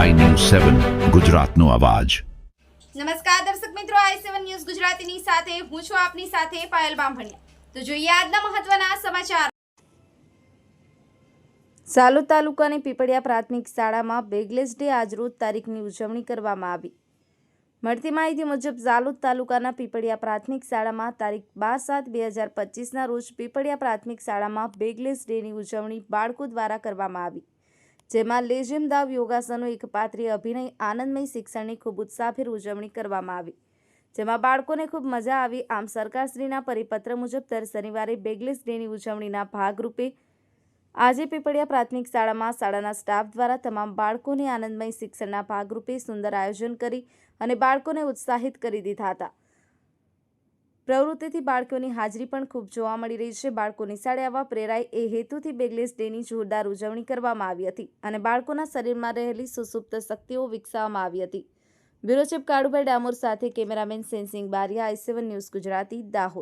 સેવન, ગુજરાતનો અવાજ. નમસ્કાર દર્શક મિત્રો, આઈ સેવન ન્યૂઝ ગુજરાતીની સાથે હું છું આપની સાથે પાયલ બામભણિયા. તો જોઈએ આજના મહત્વના સમાચાર. સાલોદ તાલુકાની પીપળિયા પ્રાથમિક શાળામાં બેગલેસ ડે આજરોજ તારીખની ઉજવણી કરવામાં આવી. મળતી માહિતી મુજબ ઝાલોદ તાલુકાના પીપળિયા પ્રાથમિક શાળામાં તારીખ બાર સાત બે હજાર પચીસના રોજ પીપળિયા પ્રાથમિક શાળામાં બેગલેસ ડેની ઉજવણી બાળકો દ્વારા કરવામાં આવી. જેમાં લેઝિમ દાવ યોગાસનો એક પાત્રીય અભિનય, આનંદમય શિક્ષણની ખૂબ ઉત્સાહભેર ઉજવણી કરવામાં આવી. જેમાં બાળકોને ખૂબ મજા આવી. આમ સરકારશ્રીના પરિપત્ર મુજબ દર શનિવારે બેગલેસ ડેની ઉજવણીના ભાગરૂપે આજે પીપળિયા પ્રાથમિક શાળામાં શાળાના સ્ટાફ દ્વારા તમામ બાળકોને આનંદમય શિક્ષણના ભાગરૂપે સુંદર આયોજન કરી અને બાળકોને ઉત્સાહિત કરી દીધા હતા. પ્રવૃત્તિથી બાળકોની હાજરી પણ ખૂબ જોવા મળી રહી છે. બાળકો નિશાળે આવવા પ્રેરાય એ હેતુથી બેગલેસ ડેની જોરદાર ઉજવણી કરવામાં આવી હતી અને બાળકોના શરીરમાં રહેલી સુસુપ્ત શક્તિઓ વિકસાવવામાં આવી હતી. બ્યુરો કાળુભાઈ ડામોર સાથે cameraman Sensing Bariya, I seven news Gujarati, Dahod.